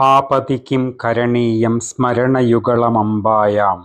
ആപതിക്കും കരണീയം സ്മരണയുഗളമമ്പായാം.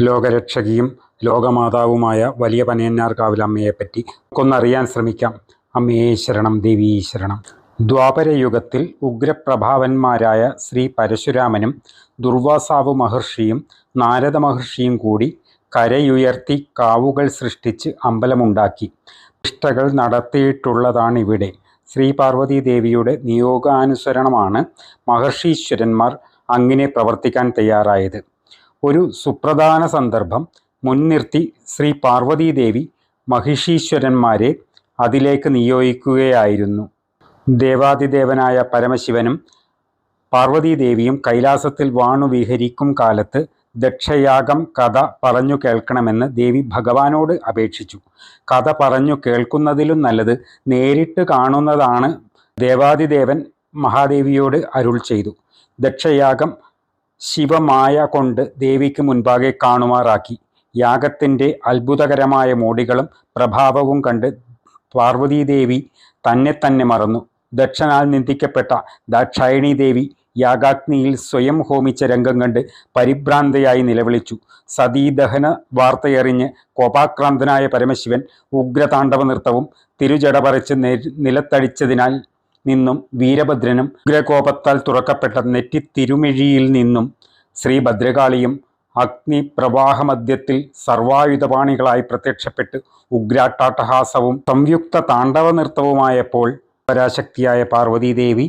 ലോകരക്ഷകിയും ലോകമാതാവുമായ വലിയ പനയന്നാർക്കാവിൽ അമ്മയെപ്പറ്റി ഒന്നറിയാൻ ശ്രമിക്കാം. അമ്മേ ശരണം ദേവീ ശരണം. ദ്വാപരയുഗത്തിൽ ഉഗ്രപ്രഭാവന്മാരായ ശ്രീ പരശുരാമനും ദുർവാസാവു മഹർഷിയും നാരദ മഹർഷിയും കൂടി കരയുയർത്തി കാവുകൾ സൃഷ്ടിച്ച് അമ്പലമുണ്ടാക്കി. പ്രതിഷ്ഠകൾ നടത്തിയിട്ടുള്ളതാണിവിടെ. ശ്രീ പാർവതി ദേവിയുടെ നിയോഗാനുസരണമാണ് മഹർഷീശ്വരന്മാർ അങ്ങനെ പ്രവർത്തിക്കാൻ തയ്യാറായത്. ഒരു സുപ്രധാന സന്ദർഭം മുൻനിർത്തി ശ്രീ പാർവതി ദേവി മഹിഷീശ്വരന്മാരെ അതിലേക്ക് നിയോഗിക്കുകയായിരുന്നു. ദേവാതിദേവനായ പരമശിവനും പാർവതീദേവിയും കൈലാസത്തിൽ വാണു വിഹരിക്കും കാലത്ത് ദക്ഷയാഗം കഥ പറഞ്ഞു കേൾക്കണമെന്ന് ദേവി ഭഗവാനോട് അപേക്ഷിച്ചു. കഥ പറഞ്ഞു കേൾക്കുന്നതിലും നല്ലത് നേരിട്ട് കാണുന്നതാണ് ദേവാദിദേവൻ മഹാദേവിയോട് അരുൾ ചെയ്തു. ദക്ഷയാഗം ശിവമായ കൊണ്ട് ദേവിക്ക് മുൻപാകെ കാണുമാറാക്കി. യാഗത്തിന്റെ അത്ഭുതകരമായ മോടികളും പ്രഭാവവും കണ്ട് പാർവതീദേവി തന്നെ തന്നെ മറന്നു. ദക്ഷനാൽ നിന്ദിക്കപ്പെട്ട ദാക്ഷായണി ദേവി യാഗാഗ്നിയിൽ സ്വയം ഹോമിച്ച രംഗം കണ്ട് പരിഭ്രാന്തയായി നിലവിളിച്ചു. സതീദഹന വാർത്തയറിഞ്ഞ് കോപാക്രാന്തനായ പരമശിവൻ ഉഗ്രതാണ്ഡവ നൃത്തവും തിരുജട പറിച്ച് നിലത്തടിച്ചതിനാൽ നിന്നും വീരഭദ്രനും ഉഗ്രകോപത്താൽ തുറക്കപ്പെട്ട നെറ്റി തിരുമിഴിയിൽ നിന്നും ശ്രീ ഭദ്രകാളിയും അഗ്നിപ്രവാഹമധ്യത്തിൽ സർവായുധപാണികളായി പ്രത്യക്ഷപ്പെട്ട് ഉഗ്രാട്ടാട്ടഹാസവും സംയുക്ത താണ്ഡവ നൃത്തവുമായപ്പോൾ പരാശക്തിയായ പാർവതീദേവി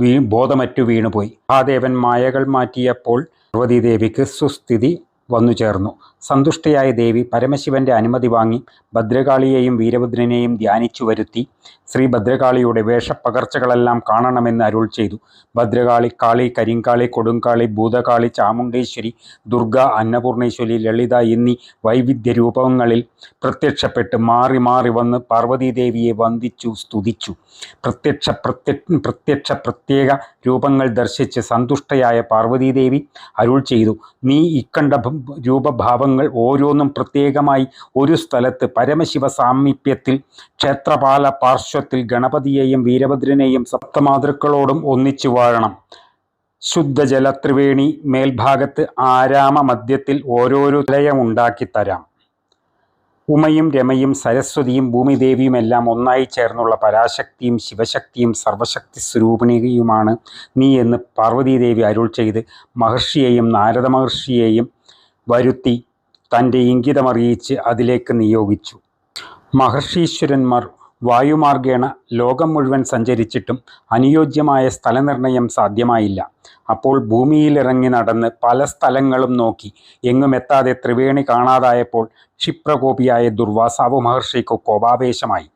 വീ ബോധമറ്റു വീണുപോയി. മഹാദേവൻ മായകൾ മാറ്റിയപ്പോൾ പാർവതീദേവിക്ക് സുസ്ഥിതി വന്നു ചേർന്നു സന്തുഷ്ടയായ ദേവി പരമശിവന്റെ അനുമതി വാങ്ങി ഭദ്രകാളിയെയും വീരഭദ്രനെയും ധ്യാനിച്ചു വരുത്തി. ശ്രീ ഭദ്രകാളിയുടെ വേഷപ്പകർച്ചകളെല്ലാം കാണണമെന്ന് അരുൾ ചെയ്തു. ഭദ്രകാളി കാളി കരിങ്കാളി കൊടുങ്കാളി ഭൂതകാളി ചാമുണ്ടേശ്വരി ദുർഗ അന്നപൂർണേശ്വരി ലളിത എന്നീ വൈവിധ്യ രൂപങ്ങളിൽ പ്രത്യക്ഷപ്പെട്ട് മാറി മാറി വന്ന് പാർവതീദേവിയെ വന്ദിച്ചു സ്തുതിച്ചു. പ്രത്യക്ഷ പ്രത്യ പ്രത്യക്ഷ പ്രത്യേക രൂപങ്ങൾ ദർശിച്ച് സന്തുഷ്ടയായ പാർവതീദേവി അരുൾ ചെയ്തു. നീ ഇക്കണ്ട രൂപഭാവങ്ങൾ ഓരോന്നും പ്രത്യേകമായി ഒരു സ്ഥലത്ത് പരമശിവ സാമീപ്യത്തിൽ ക്ഷേത്രപാല പാർശ്വത്തിൽ ഗണപതിയെയും വീരഭദ്രനെയും സപ്തമാതൃക്കളോടും ഒന്നിച്ചു വാഴണം. ശുദ്ധജല ത്രിവേണി മേൽഭാഗത്ത് ആരാമ മധ്യത്തിൽ ഓരോരോ ലയമുണ്ടാക്കി തരാം. ഉമയും രമയും സരസ്വതിയും ഭൂമിദേവിയുമെല്ലാം ഒന്നായി ചേർന്നുള്ള പരാശക്തിയും ശിവശക്തിയും സർവശക്തി സ്വരൂപിണിയുമാണ് നീ എന്ന് പാർവതീദേവി അരുൾ ചെയ്ത് മഹർഷിയെയും നാരദ മഹർഷിയെയും വരുത്തി തന്റെ ഇംഗിതമറിയിച്ച് അതിലേക്ക് നിയോഗിച്ചു. മഹർഷീശ്വരന്മാർ വായുമാർഗേണ ലോകം മുഴുവൻ സഞ്ചരിച്ചിട്ടും അനുയോജ്യമായ സ്ഥലനിർണയം സാധ്യമായില്ല. അപ്പോൾ ഭൂമിയിലിറങ്ങി നടന്ന് പല സ്ഥലങ്ങളും നോക്കി എങ്ങും എത്താതെ ത്രിവേണി കാണാതായപ്പോൾ ക്ഷിപ്രകോപിയായ ദുർവാസാവു മഹർഷിക്ക് കോപാവേശമായി.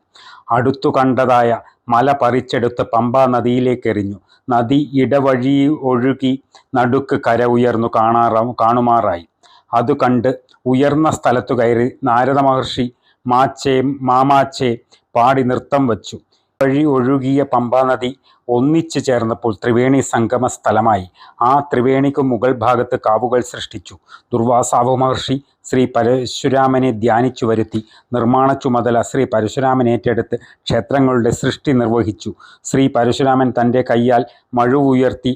അടുത്തു കണ്ടതായ മല പറിച്ചെടുത്ത് പമ്പാ നദിയിലേക്ക് എറിഞ്ഞു. നദി ഇടവഴി ഒഴുകി നടുക്ക് കര ഉയർന്നു കാണാറ കാണുമാറായി. അത് കണ്ട് ഉയർന്ന സ്ഥലത്തു കയറി നാരദ മഹർഷി മാച്ചേ മാമാച്ചേ പാടി നൃത്തം വച്ചു. വഴി ഒഴുകിയ പമ്പാനദി ഒന്നിച്ചു ചേർന്നപ്പോൾ ത്രിവേണി സംഗമ സ്ഥലമായി. ആ ത്രിവേണിക്ക് മുകൾ ഭാഗത്ത് കാവുകൾ സൃഷ്ടിച്ചു. ദുർവാസാവു മഹർഷി ശ്രീ പരശുരാമനെ ധ്യാനിച്ചു വരുത്തി. നിർമ്മാണ ചുമതല ശ്രീ പരശുരാമൻ ഏറ്റെടുത്ത് ക്ഷേത്രങ്ങളുടെ സൃഷ്ടി നിർവഹിച്ചു. ശ്രീ പരശുരാമൻ തന്റെ കൈയാൽ മഴുവുയർത്തി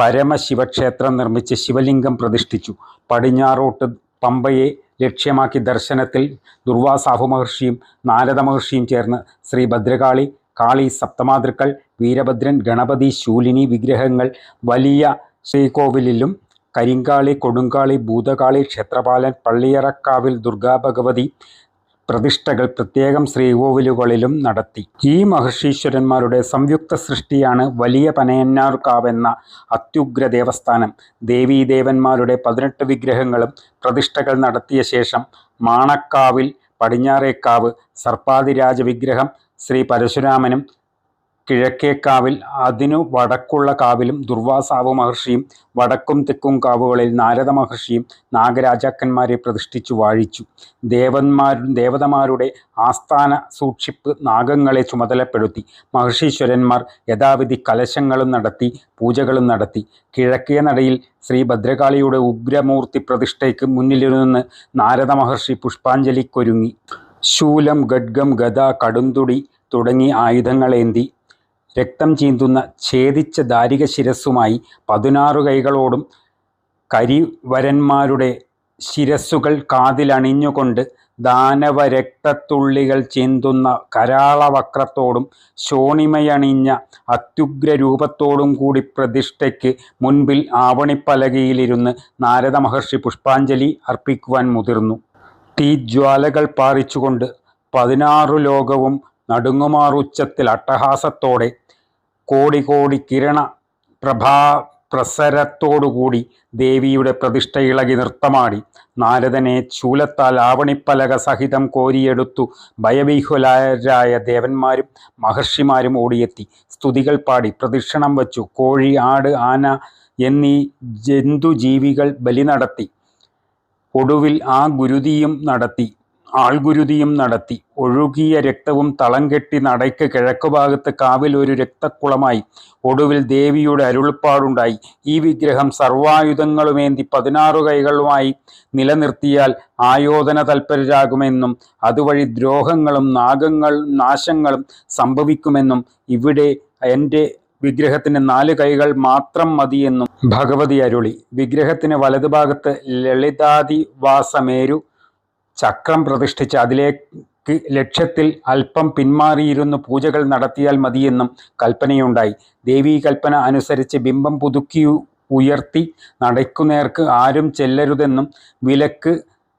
പരമശിവക്ഷേത്രം നിർമ്മിച്ച് ശിവലിംഗം പ്രതിഷ്ഠിച്ചു. പടിഞ്ഞാറോട്ട് പമ്പയെ ലക്ഷ്യമാക്കി ദർശനത്തിൽ ദുർവാസാഹു മഹർഷിയും നാരദ മഹർഷിയും ചേർന്ന് ശ്രീ ഭദ്രകാളി കാളി സപ്തമാതൃക്കൾ വീരഭദ്രൻ ഗണപതി ശൂലിനി വിഗ്രഹങ്ങൾ വലിയ ശ്രീകോവിലിലും കരിങ്കാളി കൊടുങ്കാളി ഭൂതകാളി ക്ഷേത്രപാലൻ പള്ളിയറക്കാവിൽ ദുർഗാഭഗവതി പ്രതിഷ്ഠകൾ പ്രത്യേകം ശ്രീകോവിലുകളിലും നടത്തി. ഈ മഹർഷീശ്വരന്മാരുടെ സംയുക്ത സൃഷ്ടിയാണ് വലിയ പനയന്നാർക്കാവെന്ന അത്യുഗ്ര ദേവസ്ഥാനം. ദേവീദേവന്മാരുടെ പതിനെട്ട് വിഗ്രഹങ്ങളും പ്രതിഷ്ഠകൾ നടത്തിയ ശേഷം മാണക്കാവിൽ പടിഞ്ഞാറേക്കാവ് സർപ്പാതിരാജ വിഗ്രഹം ശ്രീ പരശുരാമനും കിഴക്കേക്കാവിൽ അതിനു വടക്കുള്ള കാവിലും ദുർവാസാവു മഹർഷിയും വടക്കും തെക്കും കാവുകളിൽ നാരദ മഹർഷിയും നാഗരാജാക്കന്മാരെ പ്രതിഷ്ഠിച്ചു വാഴിച്ചു. ദേവന്മാരും ദേവതമാരുടെ ആസ്ഥാന സൂക്ഷിപ്പ് നാഗങ്ങളെ ചുമതലപ്പെടുത്തി. മഹർഷീശ്വരന്മാർ യഥാവിധി കലശങ്ങളും നടത്തി പൂജകളും നടത്തി. കിഴക്കേ നടയിൽ ശ്രീ ഭദ്രകാളിയുടെ ഉഗ്രമൂർത്തി പ്രതിഷ്ഠയ്ക്ക് മുന്നിലിരുന്ന് നാരദ മഹർഷി പുഷ്പാഞ്ജലിക്കൊരുങ്ങി ശൂലം ഗഡ്ഗം ഗദ കടുന്തുടി തുടങ്ങി ആയുധങ്ങളേന്തി രക്തം ചീന്തുന്ന ഛേദിച്ച ദാരിക ശിരസ്സുമായി പതിനാറു കൈകളോടും കരിവരന്മാരുടെ ശിരസ്സുകൾ കാതിലണിഞ്ഞുകൊണ്ട് ദാനവരക്തത്തുള്ളികൾ ചിന്തുന്ന കരാളവക്രത്തോടും ശോണിമയണിഞ്ഞ അത്യുഗ്രരൂപത്തോടും കൂടി പ്രതിഷ്ഠയ്ക്ക് മുൻപിൽ ആവണിപ്പലകയിലിരുന്ന് നാരദ മഹർഷി പുഷ്പാഞ്ജലി അർപ്പിക്കുവാൻ മുതിർന്നു. തീജ്വാലകൾ പാറിച്ചുകൊണ്ട് പതിനാറു ലോകവും നടുങ്ങുമാറുച്ചത്തിൽ അട്ടഹാസത്തോടെ കോടി കോടി കിരണ പ്രഭാ പ്രസരത്തോടുകൂടി ദേവിയുടെ പ്രതിഷ്ഠ ഇളകി നൃത്തമാടി. നാരദനെ ചൂലത്താൽ ആവണിപ്പലക സഹിതം കോരിയെടുത്തു ഭയവിഹുലരായ ദേവന്മാരും മഹർഷിമാരും ഓടിയെത്തി. സ്തുതികൾ പാടി പ്രദക്ഷിണം വച്ചു. കോഴി ആട് ആന എന്നീ ജന്തുജീവികൾ ബലി നടത്തി. ഒടുവിൽ ആ ഗുരുതിയും നടത്തി. ആൾഗുരുതിയും നടത്തി. ഒഴുകിയ രക്തവും തളം കെട്ടി നടയ്ക്ക് കിഴക്കുഭാഗത്ത് കാവിൽ ഒരു രക്തക്കുളമായി ഒടുവിൽ ദേവിയുടെ അരുൾപ്പാടുണ്ടായി. ഈ വിഗ്രഹം സർവായുധങ്ങളുമേന്തി പതിനാറു കൈകളുമായി നിലനിർത്തിയാൽ ആയോധന തൽപരരാകുമെന്നും അതുവഴി ദ്രോഹങ്ങളും നാഗങ്ങൾ നാശങ്ങളും സംഭവിക്കുമെന്നും ഇവിടെ എന്റെ വിഗ്രഹത്തിന് നാല് കൈകൾ മാത്രം മതിയെന്നും ഭഗവതി അരുളി. വിഗ്രഹത്തിന് വലതുഭാഗത്ത് ലളിതാദിവാസമേരു ചക്രം പ്രതിഷ്ഠിച്ച് അതിലേക്ക് ലക്ഷ്യത്തിൽ അല്പം പിന്മാറിയിരുന്ന് പൂജകൾ നടത്തിയാൽ മതിയെന്നും കൽപ്പനയുണ്ടായി. ദേവീ കൽപ്പന അനുസരിച്ച് ബിംബം പുതുക്കി ഉയർത്തി നടക്കുന്നേർക്ക് ആരും ചെല്ലരുതെന്നും വിലക്ക്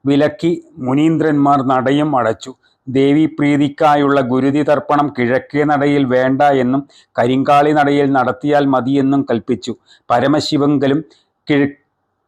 വിലക്കി മുനീന്ദ്രന്മാർ നടയും അടച്ചു. ദേവി പ്രീതിക്കായുള്ള ഗുരുതി തർപ്പണം കിഴക്കേ നടയിൽ വേണ്ട എന്നും കരിങ്കാളി നടയിൽ നടത്തിയാൽ മതിയെന്നും കൽപ്പിച്ചു. പരമശിവങ്കലും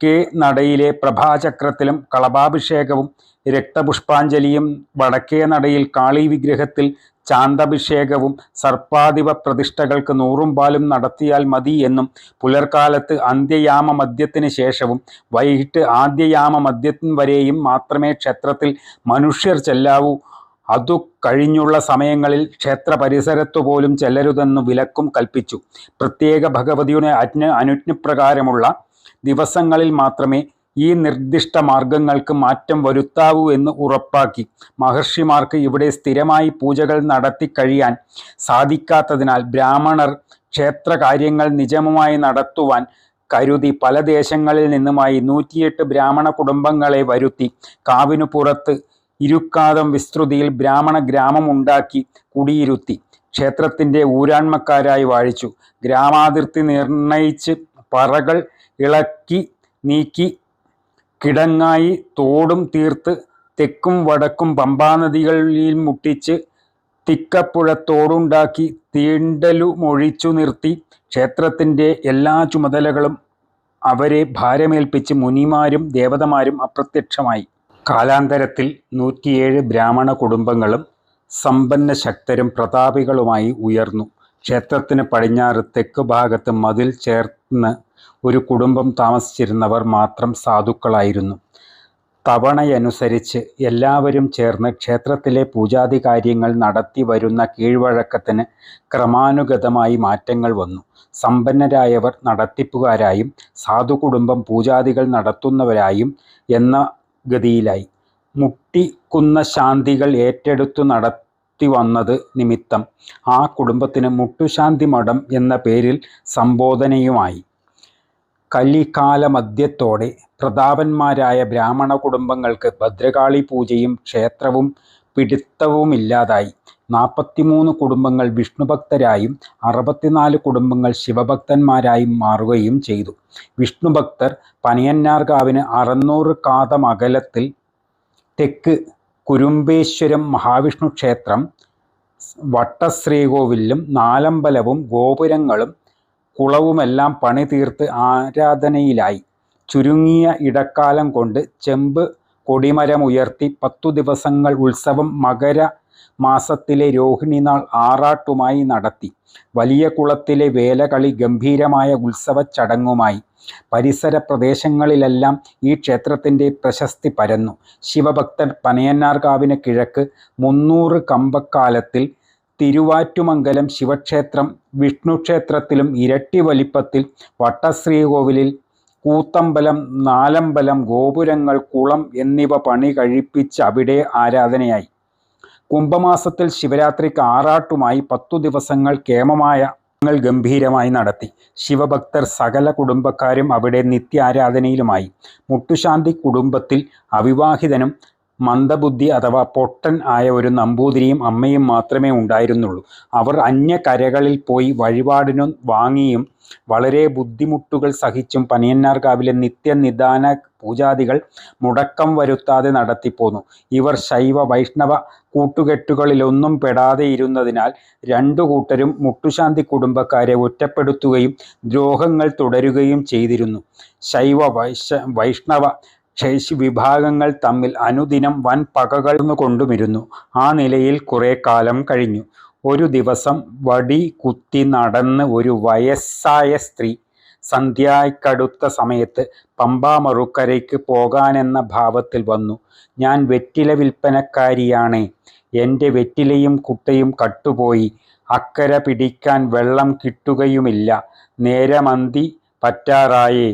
കിഴക്കേ നടയിലെ പ്രഭാചക്രത്തിലും കളഭാഭിഷേകവും രക്തപുഷ്പാഞ്ജലിയും വടക്കേ നടയിൽ കാളി വിഗ്രഹത്തിൽ ചാന്തഭിഷേകവും സർപ്പാധിപ പ്രതിഷ്ഠകൾക്ക് നൂറും പാലും നടത്തിയാൽ മതി എന്നും പുലർക്കാലത്ത് അന്ത്യയാമ മദ്യത്തിന് ശേഷവും വൈകിട്ട് ആദ്യയാമ മദ്യത്തിന് വരെയും മാത്രമേ ക്ഷേത്രത്തിൽ മനുഷ്യർ ചെല്ലാവൂ. അതു കഴിഞ്ഞുള്ള സമയങ്ങളിൽ ക്ഷേത്ര പരിസരത്തു പോലും ചെല്ലരുതെന്ന് വിലക്കും കൽപ്പിച്ചു. പ്രത്യേക ഭഗവതിയുടെ അജ്ഞ അനുജ്ഞപ്രകാരമുള്ള ദിവസങ്ങളിൽ മാത്രമേ ഈ നിർദ്ദിഷ്ട മാർഗങ്ങൾക്ക് മാറ്റം വരുത്താവൂ എന്ന് ഉറപ്പാക്കി. മഹർഷിമാർക്ക് ഇവിടെ സ്ഥിരമായി പൂജകൾ നടത്തി കഴിയാൻ സാധിക്കാത്തതിനാൽ ബ്രാഹ്മണർ ക്ഷേത്രകാര്യങ്ങൾ നിജമമായി നടത്തുവാൻ കരുതി പല ദേശങ്ങളിൽ നിന്നുമായി നൂറ്റിയെട്ട് ബ്രാഹ്മണ കുടുംബങ്ങളെ വരുത്തി കാവിനു പുറത്ത് ഇരുക്കാതം വിസ്തൃതിയിൽ ബ്രാഹ്മണ ഗ്രാമം ഉണ്ടാക്കി കുടിയിരുത്തി. ക്ഷേത്രത്തിന്റെ ഊരാൺമക്കാരായി വാഴിച്ചു. ഗ്രാമാതിർത്തി നിർണയിച്ച് പറകൾ ഇളക്കി നീക്കി കിടങ്ങായി തോടും തീർത്ത് തെക്കും വടക്കും പമ്പാനദികളിൽ മുട്ടിച്ച് തിക്കപ്പുഴത്തോടുണ്ടാക്കി തീണ്ടലുമൊഴിച്ചു നിർത്തി ക്ഷേത്രത്തിന്റെ എല്ലാ ചുമതലകളും അവരെ ഭാരമേൽപ്പിച്ച് മുനിമാരും ദേവതമാരും അപ്രത്യക്ഷമായി. കാലാന്തരത്തിൽ നൂറ്റിയേഴ് ബ്രാഹ്മണ കുടുംബങ്ങളും സമ്പന്ന ശക്തരും പ്രതാപികളുമായി ഉയർന്നു. ക്ഷേത്രത്തിന് പടിഞ്ഞാറ് തെക്ക് ഭാഗത്ത് മതിൽ ചേർന്ന് ഒരു കുടുംബം താമസിച്ചിരുന്നവർ മാത്രം സാധുക്കളായിരുന്നു. തവണയനുസരിച്ച് എല്ലാവരും ചേർന്ന് ക്ഷേത്രത്തിലെ പൂജാതി കാര്യങ്ങൾ നടത്തി വരുന്ന കീഴ്വഴക്കത്തിന് ക്രമാനുഗതമായി മാറ്റങ്ങൾ വന്നു. സമ്പന്നരായവർ നടത്തിപ്പുകാരായും സാധു കുടുംബം പൂജാതികൾ നടത്തുന്നവരായും എന്ന ഗതിയിലായി. മുട്ടിക്കുന്ന ശാന്തികൾ ഏറ്റെടുത്തു നടത്തി വന്നത് നിമിത്തം. ആ കുടുംബത്തിന് മുട്ടുശാന്തി മഠം എന്ന പേരിൽ സംബോധനയുമായി. കലികാലമധ്യത്തോടെ പ്രതാപന്മാരായ ബ്രാഹ്മണ കുടുംബങ്ങൾക്ക് ഭദ്രകാളി പൂജയും ക്ഷേത്രവും പിടിത്തവുമില്ലാതായി. നാൽപ്പത്തിമൂന്ന് കുടുംബങ്ങൾ വിഷ്ണുഭക്തരായും അറുപത്തിനാല് കുടുംബങ്ങൾ ശിവഭക്തന്മാരായും മാറുകയും ചെയ്തു. വിഷ്ണുഭക്തർ പനയന്നാർകാവിന് അറുന്നൂറ് കാതം അകലത്തിൽ തെക്ക് കുരുമ്പേശ്വരം മഹാവിഷ്ണു ക്ഷേത്രം വട്ടശ്രീകോവിലും നാലമ്പലവും ഗോപുരങ്ങളും കുളവുമെല്ലാം പണി തീർത്ത് ആരാധനയിലായി. ചുരുങ്ങിയ ഇടക്കാലം കൊണ്ട് ചെമ്പ് കൊടിമരമുയർത്തി പത്തു ദിവസങ്ങൾ ഉത്സവം മകര മാസത്തിലെ രോഹിണി നാൾ ആറാട്ടുമായി നടത്തി. വലിയ കുളത്തിലെ വേലകളി ഗംഭീരമായ ഉത്സവ ചടങ്ങുമായി. പരിസര പ്രദേശങ്ങളിലെല്ലാം ഈ ക്ഷേത്രത്തിന്റെ പ്രശസ്തി പരന്നു. ശിവഭക്തൻ പനയന്നാർകാവിന് കിഴക്ക് മുന്നൂറ് കമ്പക്കാലത്തിൽ തിരുവാറ്റുമംഗലം ശിവക്ഷേത്രം വിഷ്ണുക്ഷേത്രത്തിലും ഇരട്ടി വലിപ്പത്തിൽ വട്ടശ്രീകോവിലിൽ കൂത്തമ്പലം നാലമ്പലം ഗോപുരങ്ങൾ കുളം എന്നിവ പണി കഴിപ്പിച്ച് അവിടെ ആരാധനയായി. കുംഭമാസത്തിൽ ശിവരാത്രിക്ക് ആറാട്ടുമായി പത്തു ദിവസങ്ങൾ കേമമായ ഗംഭീരമായി നടത്തി. ശിവഭക്തർ സകല കുടുംബക്കാരും അവിടെ നിത്യാരാധനയിലുമായി. മുട്ടുശാന്തി കുടുംബത്തിൽ അവിവാഹിതനും മന്ദബുദ്ധി അഥവാ പൊട്ടൻ ആയ ഒരു നമ്പൂതിരിയും അമ്മയും മാത്രമേ ഉണ്ടായിരുന്നുള്ളൂ. അവർ അന്യ കരകളിൽ പോയി വഴിപാടിനു വാങ്ങിയും വളരെ ബുദ്ധിമുട്ടുകൾ സഹിച്ചും പനിയന്നാർകാവിലെ നിത്യനിദാന പൂജാദികൾ മുടക്കം വരുത്താതെ നടത്തിപ്പോന്നു. ഇവർ ശൈവ വൈഷ്ണവ കൂട്ടുകെട്ടുകളിലൊന്നും പെടാതെ ഇരുന്നതിനാൽ രണ്ടു കൂട്ടരും മുട്ടുശാന്തി കുടുംബക്കാരെ ഒറ്റപ്പെടുത്തുകയും ദ്രോഹങ്ങൾ തുടരുകയും ചെയ്തിരുന്നു. ശൈവ വൈഷ വൈഷ്ണവ ശേഷി വിഭാഗങ്ങൾ തമ്മിൽ അനുദിനം വൻ പകകൾ കൊണ്ടുമിരുന്നു. ആ നിലയിൽ കുറെ കാലം കഴിഞ്ഞു. ഒരു ദിവസം വടി കുത്തി നടന്ന് ഒരു വയസ്സായ സ്ത്രീ സന്ധ്യക്കടുത്ത സമയത്ത് പമ്പാ മറുക്കരയ്ക്ക് പോകാനെന്ന ഭാവത്തിൽ വന്നു. ഞാൻ വെറ്റില വിൽപ്പനക്കാരിയാണ്. എന്റെ വെറ്റിലയും കുട്ടയും കട്ടുപോയി. അക്കര പിടിക്കാൻ വെള്ളം കിട്ടുകയുമില്ല. നേരമന്തി പറ്റാറായേ.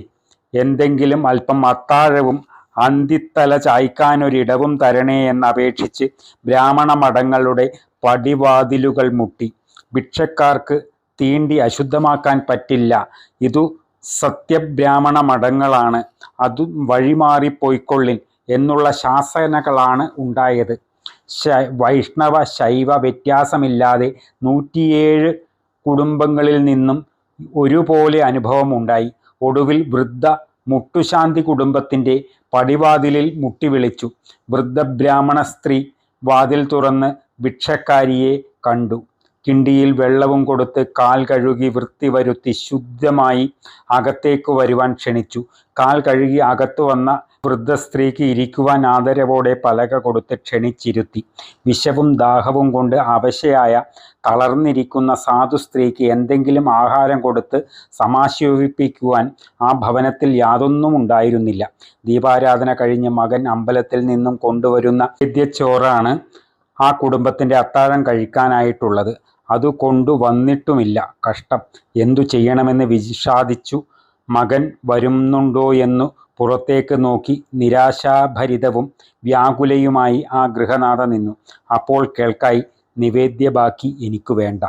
എന്തെങ്കിലും അല്പം അത്താഴവും അന്തിത്തല ചായ്ക്കാനൊരിടവും തരണേ എന്നപേക്ഷിച്ച് ബ്രാഹ്മണ മഠങ്ങളുടെ പടിവാതിലുകൾ മുട്ടി. ഭിക്ഷക്കാർക്ക് തീണ്ടി അശുദ്ധമാക്കാൻ പറ്റില്ല. ഇതു സത്യബ്രാഹ്മണ മഠങ്ങളാണ് അതു വഴിമാറിപ്പോയിക്കൊള്ളിൻ എന്നുള്ള ശാസനകളാണ് ഉണ്ടായത്. വൈഷ്ണവ ശൈവ വ്യത്യാസമില്ലാതെ നൂറ്റിയേഴ് കുടുംബങ്ങളിൽ നിന്നും ഒരുപോലെ അനുഭവം ഉണ്ടായി ഒടുവിൽ വൃദ്ധ മുട്ടുശാന്തി കുടുംബത്തിന്റെ പടിവാതിലിൽ മുട്ടിവിളിച്ചു. വൃദ്ധ ബ്രാഹ്മണ സ്ത്രീ വാതിൽ തുറന്ന് ഭിക്ഷക്കാരിയെ കണ്ടു. കിണ്ടിയിൽ വെള്ളവും കൊടുത്ത് കാൽ കഴുകി വൃത്തി വരുത്തി ശുദ്ധമായി അകത്തേക്ക് വരുവാൻ ക്ഷണിച്ചു. കാൽ കഴുകി അകത്തു വന്ന വൃദ്ധ സ്ത്രീക്ക് ഇരിക്കുവാൻ ആദരവോടെ പലക കൊടുത്ത് ക്ഷണിച്ചിരുത്തി. വിശവും ദാഹവും കൊണ്ട് അവശയായ തളർന്നിരിക്കുന്ന സാധു സ്ത്രീക്ക് എന്തെങ്കിലും ആഹാരം കൊടുത്ത് സമാശോപിപ്പിക്കുവാൻ ആ ഭവനത്തിൽ യാതൊന്നും ഉണ്ടായിരുന്നില്ല. ദീപാരാധന കഴിഞ്ഞ് മകൻ അമ്പലത്തിൽ നിന്നും കൊണ്ടുവരുന്ന വിദ്യച്ചോറാണ് ആ കുടുംബത്തിന്റെ അത്താഴം കഴിക്കാനായിട്ടുള്ളത്. അത് കൊണ്ടുവന്നിട്ടുമില്ല. കഷ്ടം. എന്തു ചെയ്യണമെന്ന് വിഷാദിച്ചു. മകൻ വരുന്നുണ്ടോ എന്നു പുറത്തേക്ക് നോക്കി നിരാശാഭരിതവും വ്യാകുലയുമായി ആ ഗൃഹനാഥ നിന്നു. അപ്പോൾ കേൾക്കായി നിവേദ്യ ബാക്കി എനിക്ക് വേണ്ട.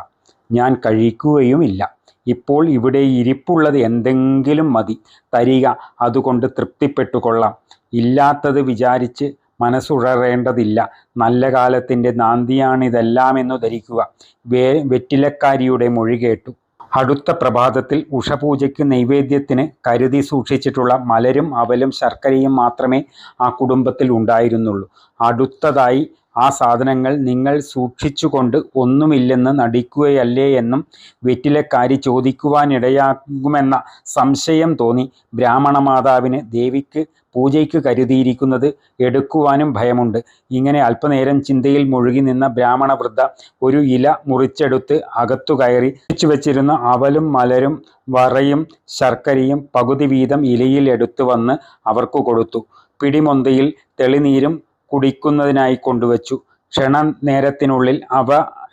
ഞാൻ കഴിക്കുകയുമില്ല. ഇപ്പോൾ ഇവിടെ ഇരിപ്പുള്ളത് എന്തെങ്കിലും മതി. തരിക അതുകൊണ്ട് തൃപ്തിപ്പെട്ടുകൊള്ളാം. ഇല്ലാത്തത് വിചാരിച്ച് മനസ്സുഴറേണ്ടതില്ല നല്ല കാലത്തിന്റെ നാന്തിയാണിതെല്ലാമെന്നു ധരിക്കുക. വേ വെറ്റിലക്കാരിയുടെ മൊഴി കേട്ടു. അടുത്ത പ്രഭാതത്തിൽ ഉഷപൂജയ്ക്ക് നൈവേദ്യത്തിന് കരുതി സൂക്ഷിച്ചിട്ടുള്ള മലരും അവലും ശർക്കരയും മാത്രമേ ആ കുടുംബത്തിൽ ഉണ്ടായിരുന്നുള്ളൂ. അടുത്തതായി ആ സാധനങ്ങൾ നിങ്ങൾ സൂക്ഷിച്ചുകൊണ്ട് ഒന്നുമില്ലെന്ന് നടിക്കുകയല്ലേ എന്നും വെറ്റിലക്കാരി ചോദിക്കുവാനിടയാകുമെന്ന സംശയം തോന്നി. ബ്രാഹ്മണ മാതാവിന് ദേവിക്ക് പൂജയ്ക്ക് കരുതിയിരിക്കുന്നത് എടുക്കുവാനും ഭയമുണ്ട്. ഇങ്ങനെ അല്പനേരം ചിന്തയിൽ മുഴുകി നിന്ന ബ്രാഹ്മണ വൃദ്ധ ഒരു ഇല മുറിച്ചെടുത്ത് അകത്തു കയറി വെച്ചു വെച്ചിരുന്ന അവലും മലരും വറയും ശർക്കരയും പകുതി വീതം ഇലയിൽ എടുത്തു വന്ന് അവർക്ക് കൊടുത്തു. പിടിമൊന്തയിൽ തെളിനീരും കുടിക്കുന്നതിനായി കൊണ്ടുവച്ചു. ക്ഷണ നേരത്തിനുള്ളിൽ അവ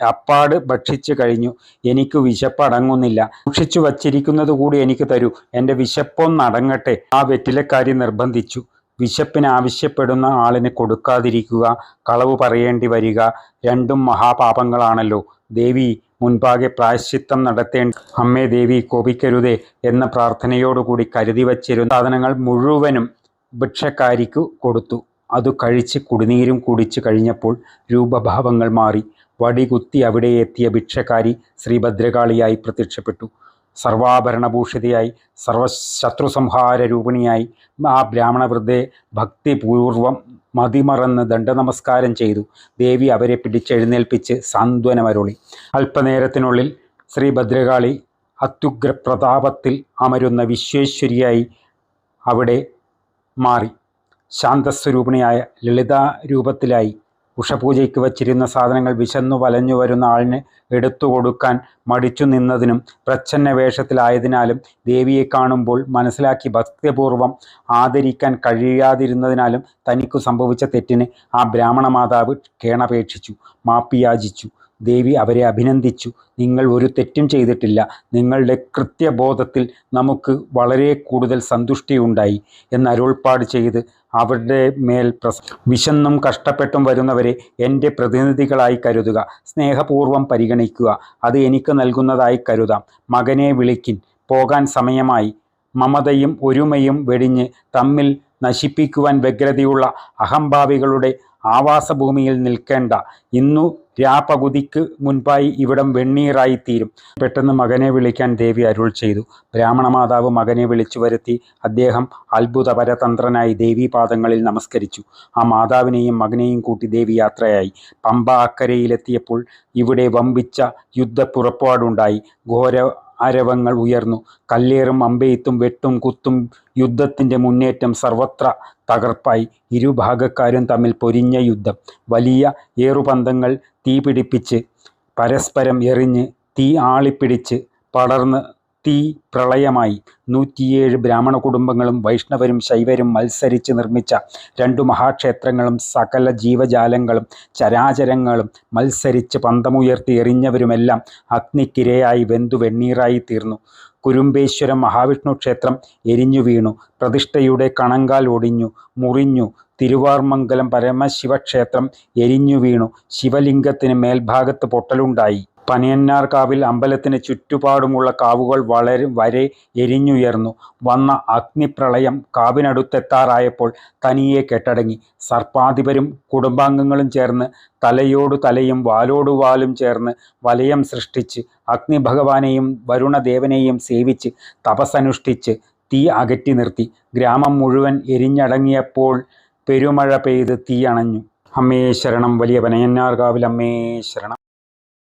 അപ്പാട് ഭക്ഷിച്ചു കഴിഞ്ഞു. എനിക്ക് വിശപ്പടങ്ങുന്നില്ല. സൂക്ഷിച്ചു വച്ചിരിക്കുന്നത് കൂടി എനിക്ക് തരൂ. എന്റെ വിശപ്പൊന്നടങ്ങട്ടെ ആ വെറ്റിലക്കാരി നിർബന്ധിച്ചു. വിശപ്പിന് ആവശ്യപ്പെടുന്ന ആളിന് കൊടുക്കാതിരിക്കുക. കളവ് പറയേണ്ടി വരിക. രണ്ടും മഹാപാപങ്ങളാണല്ലോ. ദേവി മുൻപാകെ പ്രായശ്ചിത്തം നടത്തേണ്ട അമ്മേ ദേവി കോപിക്കരുതേ എന്ന പ്രാർത്ഥനയോടുകൂടി കരുതി വച്ചിരുന്ന സാധനങ്ങൾ മുഴുവനും ഭിക്ഷക്കാരിക്കു കൊടുത്തു. അതു കഴിച്ച് കുടിനീരും കുടിച്ചു കഴിഞ്ഞപ്പോൾ രൂപഭാവങ്ങൾ മാറി. വടികുത്തി അവിടെ എത്തിയ ഭിക്ഷക്കാരി ശ്രീഭദ്രകാളിയായി പ്രത്യക്ഷപ്പെട്ടു. സർവാഭരണഭൂഷിതയായി സർവശത്രുസംഹാര രൂപിണിയായി ആ ബ്രാഹ്മണവൃദ്ധയെ ഭക്തിപൂർവം മതിമറന്ന് ദണ്ഡനമസ്കാരം ചെയ്തു. ദേവി അവരെ പിടിച്ചെഴുന്നേൽപ്പിച്ച് സാന്ത്വനമരുളി. അല്പനേരത്തിനുള്ളിൽ ശ്രീഭദ്രകാളി അത്യുഗ്രപ്രതാപത്തിൽ അമരുന്ന വിശ്വേശ്വരിയായി അവിടെ മാറി. ശാന്തസ്വരൂപിണിയായ ലളിതാ രൂപത്തിലായി ഉഷപൂജയ്ക്ക് വച്ചിരുന്ന സാധനങ്ങൾ വിശന്നു വലഞ്ഞു വരുന്ന ആളിന് എടുത്തു കൊടുക്കാൻ മടിച്ചു നിന്നതിനും പ്രച്ഛന്ന വേഷത്തിലായതിനാലും ദേവിയെ കാണുമ്പോൾ മനസ്സിലാക്കി ഭക്തിപൂർവം ആദരിക്കാൻ കഴിയാതിരുന്നതിനാലും തനിക്കു സംഭവിച്ച തെറ്റിന് ആ ബ്രാഹ്മണ മാതാവ് കേണപേക്ഷിച്ചു മാപ്പിയാചിച്ചു. ദേവി അവരെ അഭിനന്ദിച്ചു. നിങ്ങൾ ഒരു തെറ്റും ചെയ്തിട്ടില്ല. നിങ്ങളുടെ കൃത്യബോധത്തിൽ നമുക്ക് വളരെ കൂടുതൽ സന്തുഷ്ടിയുണ്ടായി എന്ന് അരുൾപ്പാട് ചെയ്ത് അവരുടെ മേൽ പ്രസ വിശന്നും കഷ്ടപ്പെട്ടും വരുന്നവരെ എന്റെ പ്രതിനിധികളായി കരുതുക. സ്നേഹപൂർവം പരിഗണിക്കുക. അത് എനിക്ക് നൽകുന്നതായി കരുതാം. മകനെ വിളിക്കിൻ. പോകാൻ സമയമായി. മമതയും ഒരുമയും വെടിഞ്ഞ് തമ്മിൽ നശിപ്പിക്കുവാൻ വ്യഗ്രതയുള്ള അഹംഭാവികളുടെ ആവാസഭൂമിയിൽ നിൽക്കേണ്ട. ഇന്നു രാപകുതിക്ക് മുൻപായി ഇവിടം വെണ്ണീറായിത്തീരും. പെട്ടെന്ന് മകനെ വിളിക്കാൻ ദേവി അരുൾ ചെയ്തു. ബ്രാഹ്മണ മാതാവ് മകനെ വിളിച്ചു വരുത്തി അദ്ദേഹം അത്ഭുതപരതന്ത്രനായി ദേവീപാദങ്ങളിൽ നമസ്കരിച്ചു. ആ മാതാവിനെയും മകനെയും കൂട്ടി ദേവി യാത്രയായി. പമ്പ അക്കരയിലെത്തിയപ്പോൾ ഇവിടെ വമ്പിച്ച യുദ്ധപ്പുറപ്പാടുണ്ടായി. ഘോര ആരവങ്ങൾ ഉയർന്നു. കല്ലേറും അമ്പെയ്ത്തും വെട്ടും കുത്തും യുദ്ധത്തിന്റെ മുന്നേറ്റം സർവത്ര തകർപ്പായി. ഇരുഭാഗക്കാരും തമ്മിൽ പൊരിഞ്ഞ യുദ്ധം. വലിയ ഏറുപന്തങ്ങൾ തീപിടിപ്പിച്ച് പരസ്പരം എറിഞ്ഞ് തീ ആളിപ്പിടിച്ച് പടർന്ന് തീ പ്രളയമായി. നൂറ്റിയേഴ് ബ്രാഹ്മണ കുടുംബങ്ങളും വൈഷ്ണവരും ശൈവരും മത്സരിച്ച് നിർമ്മിച്ച രണ്ടു മഹാക്ഷേത്രങ്ങളും സകല ജീവജാലങ്ങളും ചരാചരങ്ങളും മത്സരിച്ച് പന്തമുയർത്തി എറിഞ്ഞവരുമെല്ലാം അഗ്നിക്കിരയായി വെന്തു വെണ്ണീറായി തീർന്നു. കുരുമ്പേശ്വരം മഹാവിഷ്ണു ക്ഷേത്രം എരിഞ്ഞു വീണു. പ്രതിഷ്ഠയുടെ കണങ്കാൽ ഒടിഞ്ഞു മുറിഞ്ഞു. തിരുവാർമംഗലം പരമശിവക്ഷേത്രം എരിഞ്ഞു വീണു. ശിവലിംഗത്തിന് മേൽഭാഗത്ത് പൊട്ടലുണ്ടായി. പനിയന്നാർ കാവിൽ അമ്പലത്തിന് ചുറ്റുപാടുമുള്ള കാവുകൾ വളരെ വരെ എരിഞ്ഞുയർന്നു. വന്ന അഗ്നിപ്രളയം കാവിനടുത്തെത്താറായപ്പോൾ തനിയെ കെട്ടടങ്ങി. സർപ്പാധിപരും കുടുംബാംഗങ്ങളും ചേർന്ന് തലയോടു തലയും വാലോടു വാലും ചേർന്ന് വലയം സൃഷ്ടിച്ച് അഗ്നിഭഗവാനെയും വരുണദേവനെയും സേവിച്ച് തപസ്സനുഷ്ഠിച്ച് തീ അകറ്റി നിർത്തി. ഗ്രാമം മുഴുവൻ എരിഞ്ഞടങ്ങിയപ്പോൾ പെരുമഴ പെയ്ത് തീ അണഞ്ഞു. അമ്മേ ശരണം വലിയ പനയന്നാർ കാവിൽ അമ്മേ ശരണം.